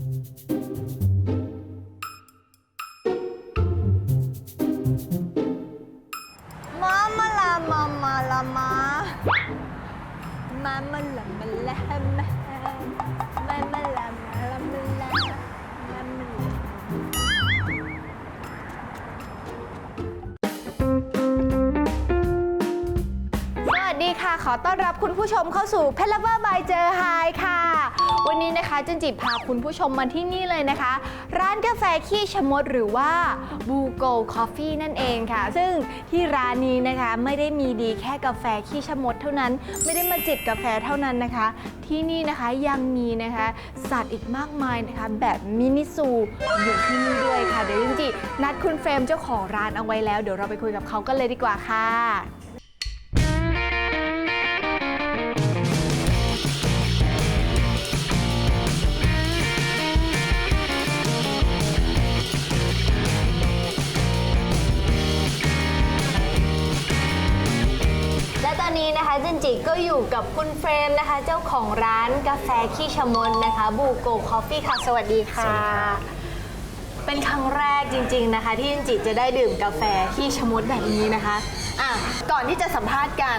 มามาลามามาลามามามาลามาลามามามาลามาลามาลามามาลาสวัสดีค่ะ ขอต้อนรับคุณผู้ชมเข้าสู่เพลเวอร์บายเจอไฮค่ะ วันนี้นะคะจันจิพาคุณผู้ชมมาที่นี่เลยนะคะ ร้านกาแฟขี้ชะมดหรือว่าบูโกคอฟฟี่นั่นเองค่ะ ซึ่งที่ร้านนี้นะคะไม่ได้มีดีแค่กาแฟขี้ชะมดเท่านั้น ไม่ได้มาจิบกาแฟเท่านั้นนะคะ ที่นี่นะคะยังมีนะคะ สัตว์อีกมากมายนะคะ แบบมินิซูอยู่ที่นี่ด้วยค่ะเดี๋ยวจันจินัดคุณเฟรมเจ้าของร้านเอาไว้แล้ว เดี๋ยวเราไปคุยกับเขากันเลยดีกว่าค่ะ จนจิก็อยู่กับคุณเฟรมนะคะ เจ้าของร้านกาแฟขี้ชะมนนะคะ บูโกคอฟฟี่ค่ะ สวัสดีค่ะ เป็นครั้งแรกจริง ๆนะคะ ที่เจนจิจะได้ดื่มกาแฟขี้ชะมดแบบนี้นะคะอะก่อนที่จะสัมภาษณ์กัน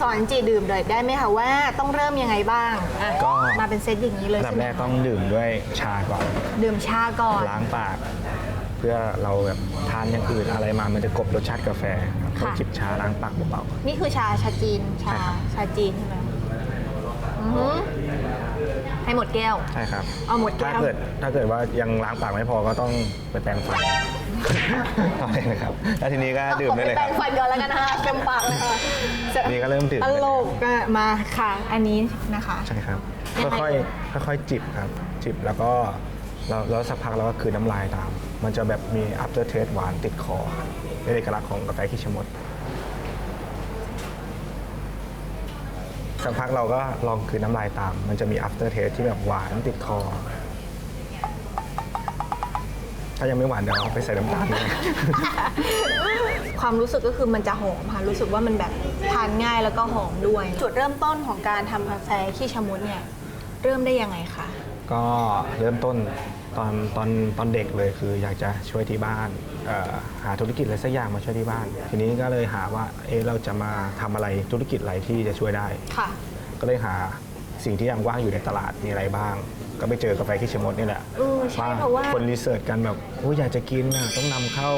สอนเจนจิดื่มเลยได้ไหมคะว่าต้องเริ่มยังไงบ้างอะก็ มาเป็นเซตอย่างนี้เลยอันดับใช่ไหแรมกต้องดื่มด้วยชาก่อน ดื่มชาก่อน ล้างปาก เพื่อเราแบบทานอย่างอื่นอะไรมามันจะกลบรสชาติกาแฟครับต้องจิบชาล้างปากเบา นี่คือชาชาจีนใช่ชาครับ ชาจีนใช่ไหมอือหือให้หมดแก้ว ๆใช่ครับ เอาหมดแก้วถ้าเกิดถ้าเกิดว่ายังล้างปากไม่พอก็ต้องไปแปรงฟันเอาเลยนะครับแล้วทีนี้ก็ดื่มได้เลยขอคไปรับแปรงฟันก่อนแล้วกันนะคะเต็มปากเลยค่ะนี่ก็เริ่มดื่ม ตลกอะมาค่ะ อันนี้นะคะ ใช่ครับยังไงค่อยๆค่อยๆจิบครับ จิบแล้วก็แล้วแล้วสักพักเราก็คืนน้ำลายตาม มันจะแบบมี after taste หวานติดคอครับเป็นเอกลักษณ์ของกาแฟขี้ชะมดสักพักเราก็ลองคืนน้ำลายตาม มันจะมี after taste ที่แบบหวานติดคอ ถ้ายังไม่หวานเดี๋ยวเอาไปใส่น้ำตาลเลย ความรู้สึกก็คือมันจะหอมค่ะ รู้สึกว่ามันแบบทานง่ายแล้วก็หอมด้วย จุดเริ่มต้นของการทำกาแฟขี้ชะมดเนี่ย เริ่มได้ยังไงคะ ก็เริ่มต้น ตอนตอนตอนเด็กเลยคืออยากจะช่วยที่บ้านเอ่อหาธุรกิจอะไรสักอย่างมาช่วยที่บ้าน ทีนี้ก็เลยหาว่าเอะเราจะมาทำอะไรธุรกิจอะไรที่จะช่วยได้ค่ะก็เลยหาสิ่งที่ยังว่างอยู่ในตลาดมีอะไรบ้าง ก็ไปเจอกาแฟขี้ชะมดนี่แหละเออใช่เพราะว่าคนรีเสิร์ชกันแบบโอ้ยอยากจะกินนะต้องนำเข้า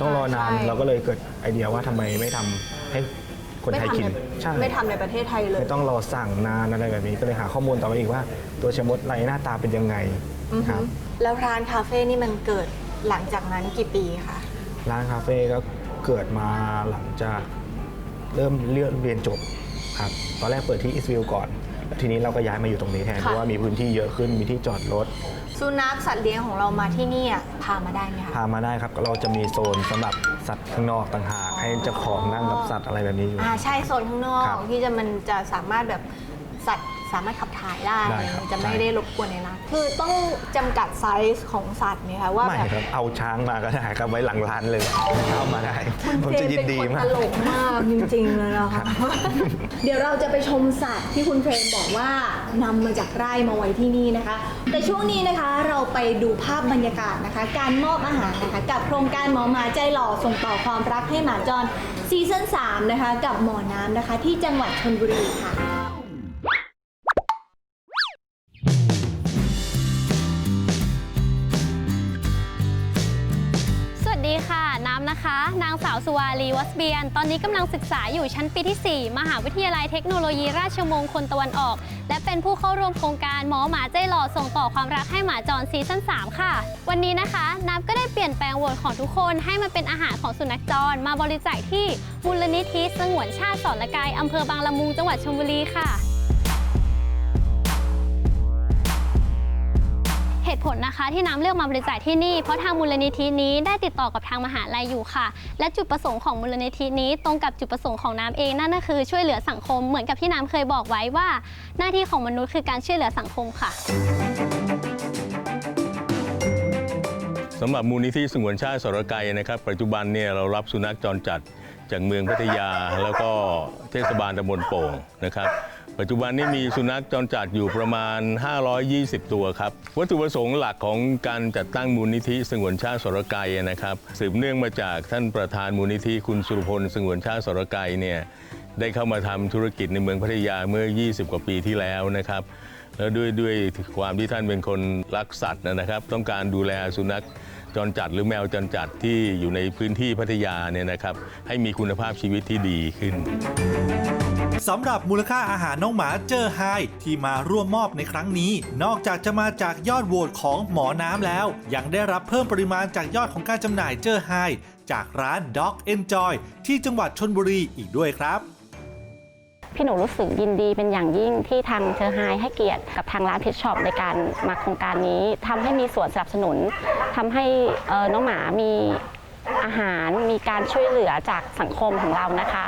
ต้องรอนานใช่เราก็เลยเกิดไอเดียว่าทำไมไม่ทำให้คนไทยกินไม่ใช่ทำในไม่ทำในประเทศไทยเลยไม่ต้องรอสั่งนานอะไรแบบนี้ก็เลยหาข้อมูลต่อมาอีกว่า ตัวชะมดไรหน้าตาเป็นยังไง อือคฮึรับแล้วร้านคาเฟ่นี่มันเกิดหลังจากนั้นกี่ปีคะร้านคาเฟ่ก็เกิดมาหลังจากเริ่มเรียนเรียนจบครับตอนแรกเปิดที่อิสวิลก่อนแล้วทีนี้เราก็ย้ายมาอยู่ตรงนี้แทนเพราะว่ามีพื้นที่เยอะขึ้นมีที่จอดรถ สุนัขสัตว์เลี้ยงของเรามาที่นี่อะพามาได้ไหมคะพามาได้ครับเราจะมีโซนสำหรับสัตว์ข้างนอกต่างหากให้เจ้าของนั่งกับสัตว์อะไรแบบนี้อยู่ อ่าใช่โซนข้างนอกครับ ที่จะมันจะสามารถแบบ สัตว์สามารถขับถ่ายได้ ได้ครับจะไม่ใช่ได้รบกวนในร้านคือต้องจำกัดไซส์ของสัตว์ไหมคะว่าไม่แบบครับเอาช้างมาก็ได้ครับไว้หลังร้านเลยเข้ามาได้ ผมจะยินดีเป็นคนมาตกลกมากจริงๆเลยนะคะ เดี๋ยวเราจะไปชมสัตว์ที่คุณเฟรมบอกว่านำมาจากไร่มาไว้ที่นี่นะคะ แต่ช่วงนี้นะคะเราไปดูภาพบรรยากาศนะคะ การมอบอาหารนะคะกับโครงการหมอหมาใจหล่อส่งต่อความรักให้หมาจรซีซั่น3นะคะ กับหมอน้ำนะคะ ที่จังหวัดชลบุรีค่ะ นะคะ นางสาวสุวารีวัสเบียน ตอนนี้กำลังศึกษาอยู่ชั้นปีที่ 4 มหาวิทยาลัยเทคโนโลยีราชมงคลตะวันออก และเป็นผู้เข้าร่วมโครงการหมอหมาใจหล่อส่งต่อความรักให้หมาจรซีซั่น3ค่ะ วันนี้นะคะน้ำก็ได้เปลี่ยนแปลงโหวตของทุกคนให้มาเป็นอาหารของสุนัขจร มาบริจาคที่มูลนิธิสงวนชาติสอนละกายอำเภอบางละมุงจังหวัดชลบุรีค่ะ เหตุผลนะคะที่น้ำเลือกมาบริจาคที่นี่ เพราะทางมูลนิธินี้ได้ติดต่อกับทางมหาลัยอยู่ค่ะ และจุดประสงค์ของมูลนิธินี้ตรงกับจุดประสงค์ของน้ำเองนั่นก็คือช่วยเหลือสังคมเหมือนกับที่น้ำเคยบอกไว้ว่า หน้าที่ของมนุษย์คือการช่วยเหลือสังคมค่ะสำหรับมูลนิธิสงวนชาติสรไกนะครับ ปัจจุบันเนี่ยเรารับสุนัขจรจัดจากเมืองพัทยา แล้วก็เทศบาลตำบลโป่งนะครับ ปัจจุบันนี้มีสุนัขจรจัดอยู่ประมาณ 520 ตัวครับ วัตถุประสงค์หลักของการจัดตั้งมูลนิธิสงวนชาติสรไกรนะครับ สืบเนื่องมาจากท่านประธานมูลนิธิคุณสุรพลสงวนชาติสรไกรเนี่ยได้เข้ามาทำธุรกิจในเมืองพัทยาเมื่อ 20 กว่าปีที่แล้วนะครับแล้วด้วยด้วยความที่ท่านเป็นคนรักสัตว์นะครับ ต้องการดูแลสุนัขจรจัดหรือแมวจรจัดที่อยู่ในพื้นที่พัทยาเนี่ยนะครับ ให้มีคุณภาพชีวิตที่ดีขึ้น สำหรับมูลค่าอาหารน้องหมาเจอไฮที่มาร่วมมอบในครั้งนี้ นอกจากจะมาจากยอดโหวตของหมอน้ำแล้ว ยังได้รับเพิ่มปริมาณจากยอดของการจำหน่ายเจอไฮจากร้าน Dog Enjoy ที่จังหวัดชนบุรีอีกด้วยครับพี่หนูรู้สึกยินดีเป็นอย่างยิ่งที่ทางเชอร์ไฮให้เกียรติกับทางร้านเพชช็อปในการมาโครงการนี้ทำให้มีส่วนสนับสนุนทำให้น้องหมามีอาหารมีการช่วยเหลือจากสังคมของเรานะคะ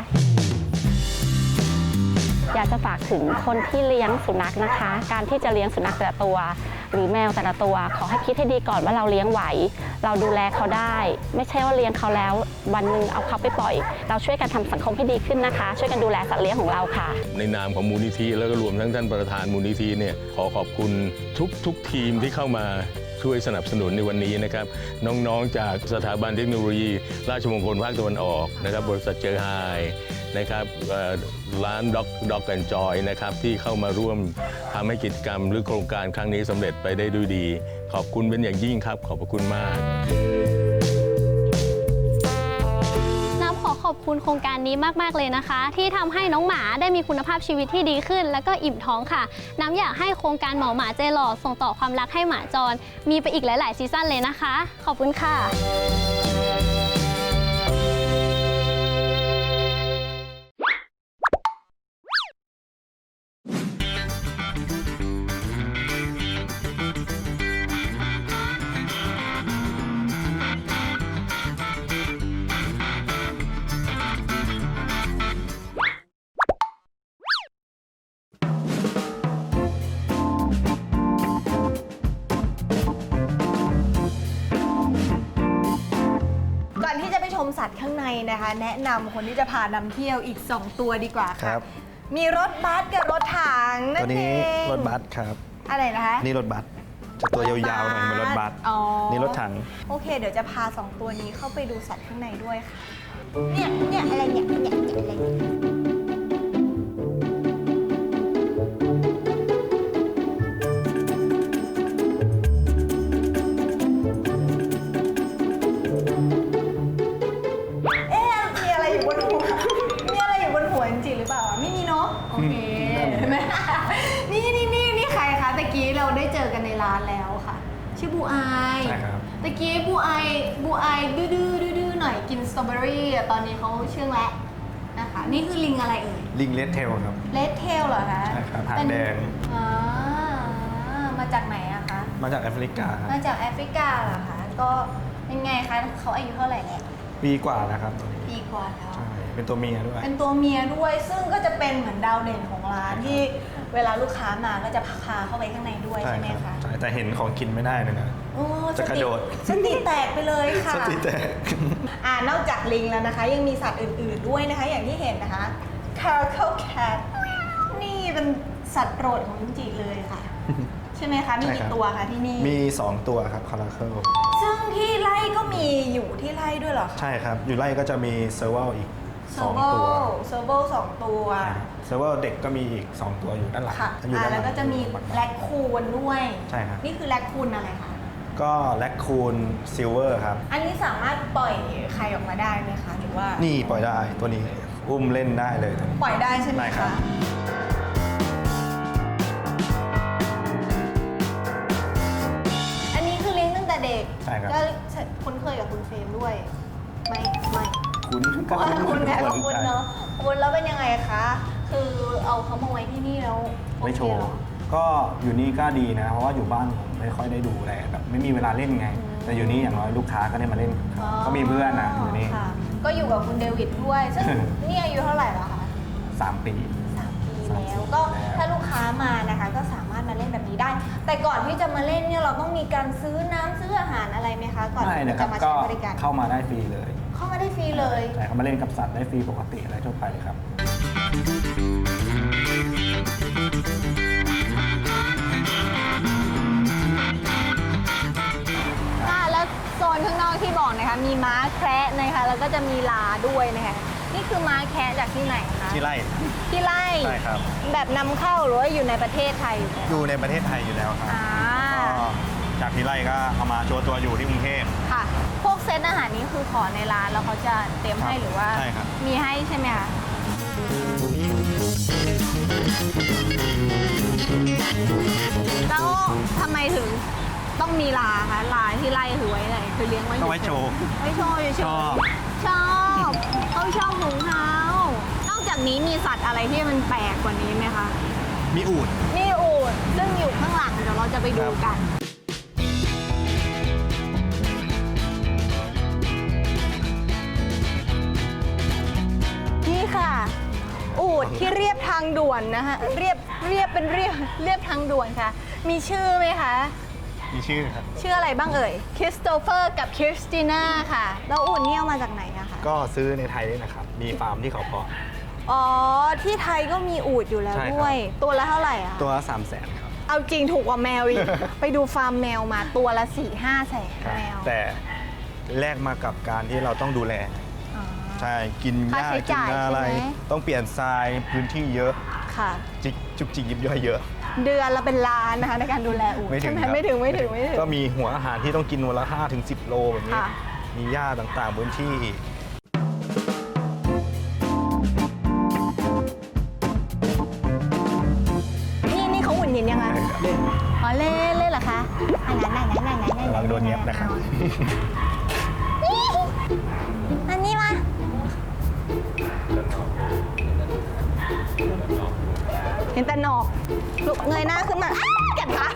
อยากจะฝากถึงคนที่เลี้ยงสุนัขนะคะ การที่จะเลี้ยงสุนัขแต่ละตัว หรือแมวแต่ละตัว ขอให้คิดให้ดีก่อนว่าเราเลี้ยงไหว เราดูแลเขาได้ ไม่ใช่ว่าเลี้ยงเขาแล้ว วันหนึ่งเอาเขาไปปล่อย เราช่วยกันทำสังคมให้ดีขึ้นนะคะ ช่วยกันดูแลสัตว์เลี้ยงของเราค่ะ ในนามของมูลนิธิแล้วก็รวมทั้งท่านประธานมูลนิธิเนี่ยขอขอบคุณทุกทุกทีมที่เข้ามาช่วยสนับสนุนในวันนี้นะครับ น้องๆจากสถาบันเทคโนโลยี ราชมงคลภาคตะวันออกนะครับ บริษัทเจอไฮนะครับเอ่อ ร้านด็อกด็อกแอนจอยนะครับที่เข้ามาร่วมทำให้กิจกรรมหรือโครงการครั้งนี้สำเร็จไปได้ด้วยดี ขอบคุณเป็นอย่างยิ่งครับ ขอบพระคุณมาก น้ำขอขอบคุณโครงการนี้มากๆเลยนะคะ ที่ทำให้น้องหมาได้มีคุณภาพชีวิตที่ดีขึ้น แล้วก็อิ่มท้องค่ะ น้ำอยากให้โครงการหมอหมาใจหล่อส่งต่อความรักให้หมาจร มีไปอีกหลาย ๆ ซีซั่นเลยนะคะ ขอบคุณค่ะ สัตว์ข้างในนะคะ แนะนำคนที่จะพานำเที่ยวอีก 2 ตัวดีกว่าคค่ะ รับ มีรถบัสกับรถถังนั่ตัวนเอนี้งรถบัสครับอะไรนะคะ นี่รถบัสจะตัวยาวๆหน่อยเหมือนรถบัสอ๋อ นี่รถถัง โอเค เดี๋ยวจะพา2ตัวนี้เข้าไปดูสัตว์ข้างในด้วยค่ะ เนี่ย เนี่ย อะไรเนี่ย เนี่ยเนี่ยอะไรเนี่ย ตะกี้บูอายบูอายดื้อดื้อดื้อดื้อหน่อยกินสตรอเบอรี่อะตอนนี้เขาเชื่องแล้วนะคะ นี่คือลิงอะไรเอ่ยลิงเลดเทลครับ เลดเทลเหรอคะใช่ครับหางเป็นแดงอ่ามาจากไหนอะคะ มาจากแอฟริกาครับมาจากแอฟริกาเหรอคะก็เป็นไงคะเขาอายุเท่าไหร่แล้วปีกว่าแล้วครับตัวนี้ปีกว่าแล้ว ใช่เป็นตัวเมียด้วย เป็นตัวเมียด้วยซึ่งก็จะเป็นเหมือนดาวเด่นของร้านที่เวลาลูกค้ามาก็จะพาเข้าไปข้างในด้วยใช่ไหมครัคะ ใช่แต่เห็นของกินไม่ได้เลยนะ โอ้จะกระโดด สติแตกไปเลยค่ะสติแตกอ่านอกจากลิงแล้วนะคะ ยังมีสัตว์อื่นๆด้วยนะคะ อย่างที่เห็นนะคะ caracal cat นี่เป็นสัตว์โปรดของจินจิเลยค่ะ ใช่ไหมคะ มีใช่ครักี่บ ตัวคะที่นี่ มี 2 ตัวครับคาราเคิลซึ่งที่ไร่ก็มีอยู่ที่ไร่ด้วยเหรอคะใช่ครับ อยู่ไล่ก็จะมีเซอร์เวลอีก เซอร์2โบตัวเซอร์โบสองตัว เซอร์เวลเด็กก็มีอีก 2 ตัวอยู่ด้านหลังค่ะอยู่อ่าด้านหแล้ลัวงก็จะมีแรคคูนด้วย ใช่ครับ นี่คือแรคคูนอะไรคะ ก็แลคคูนซิลเวอร์ครับ อันนี้สามารถปล่อยใครออกมาได้ไหมคะ หรือว่า นี่ปล่อยได้ตัวนี้อุ้มเล่นได้เลยตัวนี้ ปล่อยได้ใช่ไหมได้ครัคะ บ อันนี้คือเลี้ยงตั้งแต่เด็กใช่ครับ ก็คุ้นเคยกับคุณเฟรมด้วย ไม่ไม่คุ้นเพราะว่าคุณไงทุก็กคุณใช่เนาะคุณแล้วเป็นยังไงคะ คือเอาเขามาไว้ที่นี่แล้วไม่โชอว์เคเหรอก็อยู่นี่ก็ดีนะ เพราะว่าอยู่บ้านผม ไม่ค่อยได้ดูแลแบบไม่มีเวลาเล่นไง แต่อยู่นี่อย่างน้อยลูกค้าก็ได้มาเล่นก็มีเพื่อนนะอยู่นี่ค่ะก็อยู่กับคุณเดวิดด้วยซึ่งนี่อายุเท่าไหร่แล้วคะสามปีสามปีสามปีแล้วก็แล้วถ้าลูกค้ามานะคะก็สามารถมาเล่นแบบนี้ได้ แต่ก่อนที่จะมาเล่นเนี่ยเราต้องมีการซื้อน้ำซื้ออาหารอะไรไหมคะก่อนไม่ที่นะครัจะบมาก็ใช้บริการเข้ามาได้ฟรีเลย เข้ามาได้ฟรีเลยแต่เขามาเล่นกับสัตว์ได้ฟรีปกติอะไรทั่วไปเลยครับ ข้างนอกที่บอกนะคะมีม้าแคระนะคะแล้วก็จะมีลาด้วยนะคะนี่คือม้าแคระจากที่ไหนคะที่ไร่ที่ไร่ใช่ครับ แบบนำเข้าหรือว่าอยู่ในประเทศไทยอยู่แล้วอยู่ในประเทศไทยอยู่แล้วครับอ่าก็จากที่ไร่ก็เอามาโชว์ตัวอยู่ที่กรุงเทพ ค่ะ พวกเซตอาหารนี้คือขอในร้านแล้วเขาจะเตรียมให้ครับหรือว่า ใช่ครับ มีให้ใช่ไหมคะแล้วทำไมถึง ต้องมีลาคะลาที่ไร่คือไว้ไหนคือเลี้ยงไว้ต้องไว้โชว์ไว้โชว์เฉยๆชอบชอบเขาชอบของเขานอกจากนี้มีสัตว์อะไรที่มันแปลกกว่านี้ไหมคะ มีอูดนี่อูดซึ่งอยู่ข้างหลังเดี๋ยวเราจะไปดูกัน นี่ค่ะ อูดที่เรียบทางด่วนนะคะเรียบเรียบเป็นเรียบเรียบทางด่วนค่ะ มีชื่อไหมคะ มีชื่อครับ ชื่ออะไรบ้างเอ่ยคริสโตเฟอร์กับคริสติน่าค่ะ แล้วอูดนี่เอามาจากไหนอะคะ ก็ซื้อในไทยด้วยนะครับ มีฟาร์มที่เขาเพาะ อ๋อ ที่ไทยก็มีอูดอยู่แล้วใช่ครับ ด้วย ตัวละเท่าไหร่อะคะตัวละสามแสนครับ เอาจริงถูกกว่าแมวอีก ไปดูฟาร์มแมวมาตัวละ4ี่ห้าแสนแมวแต่แลกมากับการที่เราต้องดูแล อ๋อ ใช่ กินหค่าญ้าใช้กิจ่ายนอะไร ใช่ไหม ต้องเปลี่ยนทรายพื้นที่เยอะ ค่ะ จิกจุกจิกยิบย่อยเยอะ เดือนละเป็นล้านนะคะในการดูแลอูดไม่ถึใช่งไหมครับไม่ถึงไม่ถึงไม่ถึง ก็มีหัวอาหารที่ต้องกินวันละ5ถึง10 โลแบบนี้ ค่ะ มีหญ้าต่างๆพื้นที่อีก นี่นี่เขาหุ่นเห็นยังไงเล่นอ๋อเล่นเล่นเหรอคะอันนั้นไหนไหนไหนไหนไหนระวังโดนเงียบนะครับอัน เห็นแต่หนอกลุกเงยหน้าขึ้นมาอ้าเก็บขา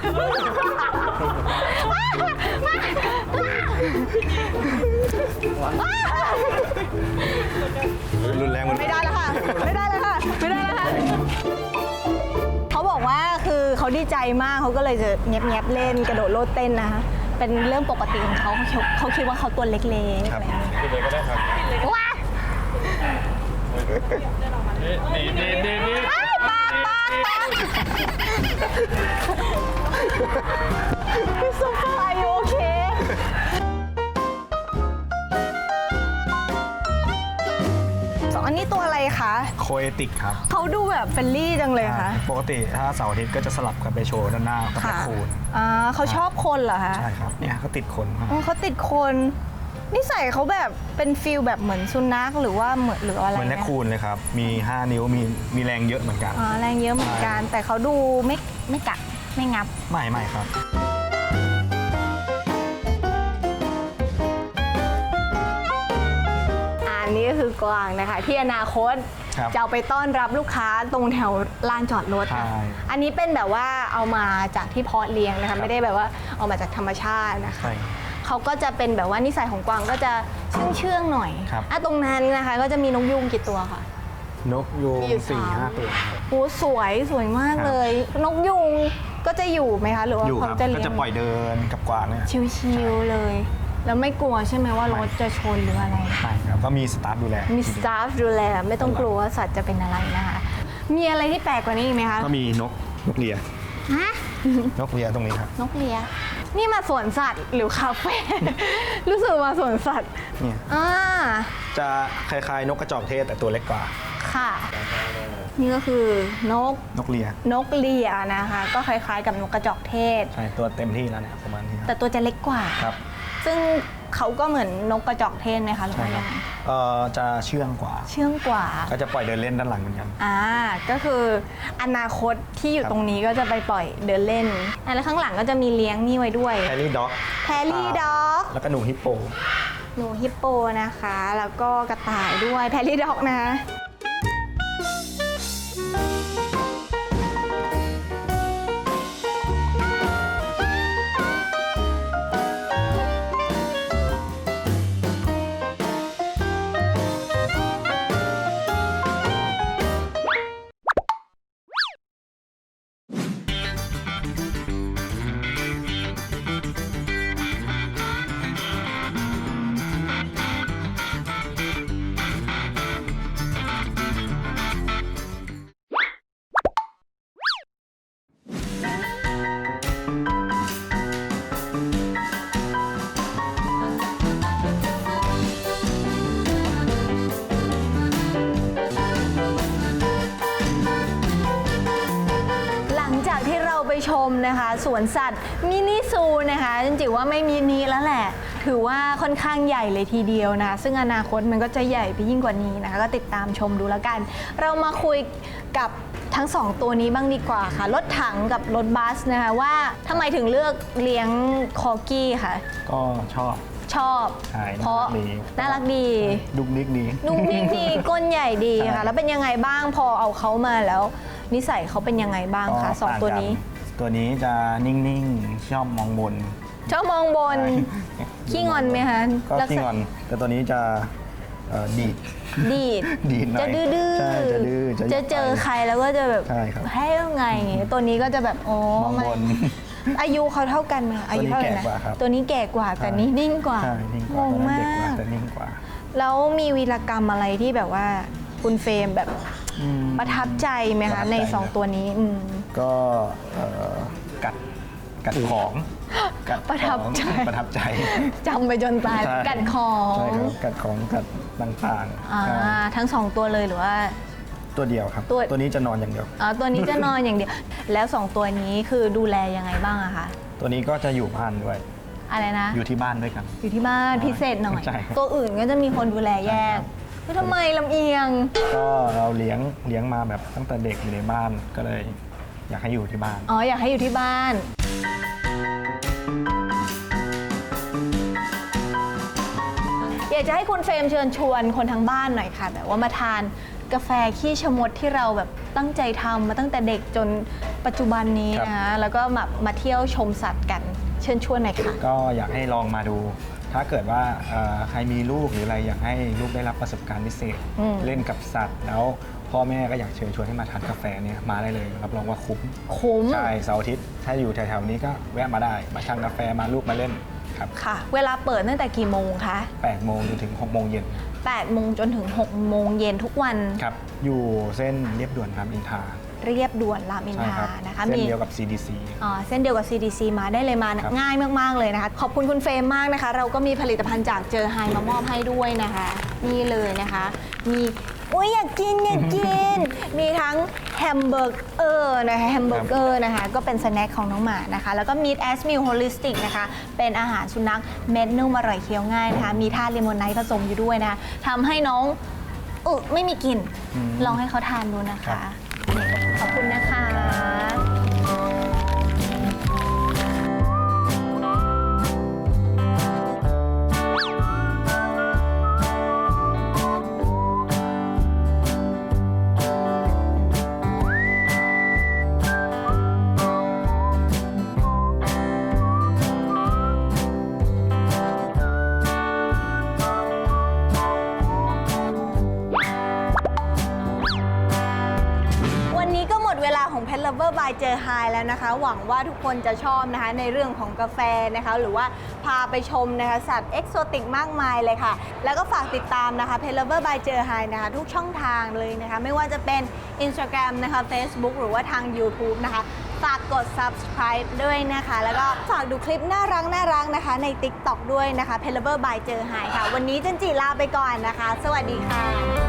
อ้ารุนแรงมันไม่ได้แล้วค่ะ ไม่ได้แล้วค่ะ ไม่ได้แล้วค่ะ เขาบอกว่าคือเขาดีใจมากเขาก็เลยจะแงบๆเล่นกระโดดโลดเต้นนะคะเป็นเรื่องปกติของเขาเขาคิดเขาคิดว่าเขาตัวเล็กๆครับอะไรอย่างเงี้ยกินเลยก็ได้ครับว้าอ้าวปาก ปากปากพี่ซุปเปอร์อายุโอเคสองอันนี้ตัวอะไรคะ โคเอติกครับเขาดูแบบเฟรนลี่จังเลยค่ะ ปกติถ้าเสาร์อาทิตย์ก็จะสลับกันไปโชว์ด้านหน้ากับแมค่ะคคูนอ่าเขาชอบคนเหรอคะใช่ครับเนี่ยเขาติดคนครับ อ๋อเขาติดคน นิสัยเขาแบบเป็นฟิลแบบเหมือนสุนัขหรือว่าเหมือนหรืออะไรเหมือนแมคคูนเลยครับ มี 5 นิ้วมีมีแรงเยอะเหมือนกัน อ๋อแรงเยอะเหมือนกัน แต่เขาดูไม่ไม่กัดไม่งับ ไม่ไม่ครับ อันนี้ก็คือกวางนะคะ ที่อนาคตครับจะเอาไปต้อนรับลูกค้าตรงแถวลานจอดรถค่ะใช่อันนี้เป็นแบบว่าเอามาจากที่เพาะเลี้ยงนะครัคะ บ ไม่ได้แบบว่าเอามาจากธรรมชาตินะคะ ใช่ เขาก็จะเป็นแบบว่านิสัยของกวางก็จะเชื่องเชื่องๆหน่อยครับ อะตรงนั้นนะคะ ก็จะมีนกยุงกี่ตัวค่ะ นกยูงมีอยู่สี่สาม ห้าตัวครับ โอ้สวยสวยมากครับ เลย นกยุงก็จะอยู่ไหมคะ หรือว่าอยู่คเขารับจะก็เลี้ยจะงปล่อยเดินกับกวางเนี่ย ชิวๆเลย แล้วไม่กลัวใช่ไหมว่ารถจะชนหรืออะไรใช่ครับก็มีสตาฟดูแลมีสตาฟดูแลไม่ต้องกลัวว่าสัตว์จะเป็นอะไรนะคะ มีอะไรที่แปลกกว่านี้อีกไหมคะ ก็มีนกนกเลียฮะนกเลียตรงนี้ครับ นกเลีย นี่มาสวนสัตว์หรือคาเฟ่ รู้สึกมาสวนสัตว์เนี่ยอ่าจะคล้ายๆ นกกระจอกเทศแต่ตัวเล็กกว่า ค่ะ นี่ก็คือนกนกเลียนกเลียนะคะ ก็คล้ายๆ กับนกกระจอกเทศ ใช่ตัวเต็มที่แล้วเนี่ยประมาณนี้คแต่รับตัวจะเล็กกว่า ครับ ซึ่งเขาก็เหมือนนกกระจอกเทศไหมคะหรือใช่ว่าครัยับงไงเอ่อจะเชื่องกว่า เชื่องกว่า ก็จะปล่อยเดินเล่นด้านหลังเหมือนกัน อ่าก็คืออนาคตที่อยู่ครับ ตรงนี้ก็จะไปปล่อยเดินเล่นอะแล้วข้างหลังก็จะมีเลี้ยงนี่ไว้ด้วยแฮร์รี่ด็อก แพรรี่ด็อก แล้วก็หนูฮิปโป หนูฮิปโปนะคะ แล้วก็กระต่ายด้วยแพรรี่ด็อกนะ สวนสัตว์มินิซูนะคะจริงๆว่าไม่มินิแล้วแหละ ถือว่าค่อนข้างใหญ่เลยทีเดียวนะคะซึ่งอนาคตมันก็จะใหญ่ไปยิ่งกว่านี้นะคะก็ติดตามชมดูแล้วกัน เรามาคุยกับทั้งสองตัวนี้บ้างดีกว่าค่ะรถถังกับรถบัสนะคะว่าทำไมถึงเลือกเลี้ยงคอกี้ค่ะ ก็ชอบชอบใช่เพราะน่ารักดีน่ารักดีดุกดิกดีนุ่มนิ่งดีก้นใหญ่ดีใช่ค่ะ แล้วเป็นยังไงบ้างพอเอาเขามาแล้ว นิสัยเขาเป็นยังไงบ้างคะสองตัวนี้ ตัวนี้จะนิ่งๆ ชอบมองบนชอบมองบนใช่ขี้งอนไหมคะก็ลัษขี้ณะงอน แต่ตัวนี้จะเอ่อดีด ดีด ดีดหน่อยจะดื้อๆใช่จะดื้อจะจะเจอไปใครแล้วก็จะแบบใช่ครับ ให้ยังไงอย่างงี้ตัวนี้ก็จะแบบอ๋อมองไม่บนอายุเขาเท่ากันไหมอายุเท่าไหร่นะตัวนี้แก่กว่าครับ ตัวนี้แก่กว่าแต่นี้นิ่งกว่าใช่นิ่งกงว่างตัวนั้นมาเด็กกว่า ก แต่นิ่งกว่าแล้วมีวีรกรรมอะไรที่แบบว่าคุณเฟรมแบบอืม ประทับใจไหมประคะทับใจในสองตัวนี้อืม ก็เอ่อกัดกัดของกัดประทับใจของประทับใจ จำไปจนตายใช่ กัดของใช่ครับกัดของกัดต่างอ่าๆใช่ทั้งสองตัวเลยหรือว่า ตัวเดียวครับ ตัว ตัวนี้จะนอนอย่างเดียว อ๋อตัวนี้จะนอนอย่างเดียว แล้วสองตัวนี้คือดูแลยังไงบ้างอะคะ ตัวนี้ก็จะอยู่บ้านด้วย อะไรนะ อยู่ที่บ้านด้วยกัน อยู่ที่บ้านพิเศษหน่อย ใช่ครับตัวอื่นก็จะมีคนดูแลแยกใช่ครับคือทำไมลำเอียง ก็เราเลี้ยงเลี้ยงมาแบบตั้งแต่เด็กอยู่ในบ้านก็เลย อยากให้อยู่ที่บ้าน อ๋ออยากให้อยู่ที่บ้าน อยากจะให้คุณเฟรมเชิญชวนคนทางบ้านหน่อยค่ะ แบบว่ามาทานกาแฟขี้ชะมดที่เราแบบตั้งใจทำมาตั้งแต่เด็กจนปัจจุบันนี้ครับนะ แล้วก็แบบมาเที่ยวชมสัตว์กัน เชิญชวนหน่อยค่ะ ก็อยากให้ลองมาดู ถ้าเกิดว่าเอ่อใครมีลูกหรืออะไรอยากให้ลูกได้รับประสบการณ์พิเศษ อืม เล่นกับสัตว์แล้ว พ่อแม่ก็อยากเชิญชวนให้มาทานกาแฟเนี่ยมาได้เลยรับรองว่าคุ้มคุ้ม ใช่เสาร์อาทิตย์ถ้าอยู่แถวๆนี้ก็แวะมาได้ มาทานกาแฟมาลูกมาเล่นครับค่ะ เวลาเปิดตั้งแต่กี่โมงคะ8โมงจนถึง6โมงเย็น8โมงจนถึง6โมงเย็นทุกวันครับอยู่เส้นเรียบด่วนรามอินทราเรียบด่วนรามอินใช่ทราครับนะคะเส้นมีเดียวกับ CDC อ่าเส้นเดียวกับ CDC มาได้เลยมาครับง่ายมาก ๆ เลยนะคะ ขอบคุณคุณเฟรมมากนะคะ เราก็มีผลิตภัณฑ์จากเจอไฮมามอบให้ด้วยนะคะ นี่เลยนะคะ มี อุ้ยอยากกินอยากกิน มีทั้งแฮมเบอร์เกอร์นะคะแฮมเบอร์เกอร์นะคะ ก็เป็นสแน็คของน้องหมานะคะ แล้วก็มีดแอสมิลโฮลิสติกนะคะ เป็นอาหารสุนัขเม็ดนุ่มอร่อยเคี้ยวง่ายนะคะ มีธาตุเลมอนไนท์ผสมอยู่ด้วยนะคะทำให้น้องอึไม่มีกลิ่นอืมลองให้เขาทานดูนะครัคะบนี่ขอบคุณนะคะ แล้วนะคะ หวังว่าทุกคนจะชอบนะคะในเรื่องของกาแฟนะคะ หรือว่าพาไปชมนะคะสัตว์เอกโซติกมากมายเลยค่ะ แล้วก็ฝากติดตามนะคะ Pet Lover by เจอไฮนะคะทุกช่องทางเลยนะคะ ไม่ว่าจะเป็น Instagram นะคะ Facebook หรือว่าทาง YouTube นะคะฝากกด subscribe ด้วยนะคะ แล้วก็ฝากดูคลิปน่ารักน่ารักนะคะ ใน TikTok ด้วยนะคะ Pet Lover by เจอไฮค่ะ วันนี้จันจิลาไปก่อนนะคะ สวัสดีค่ะ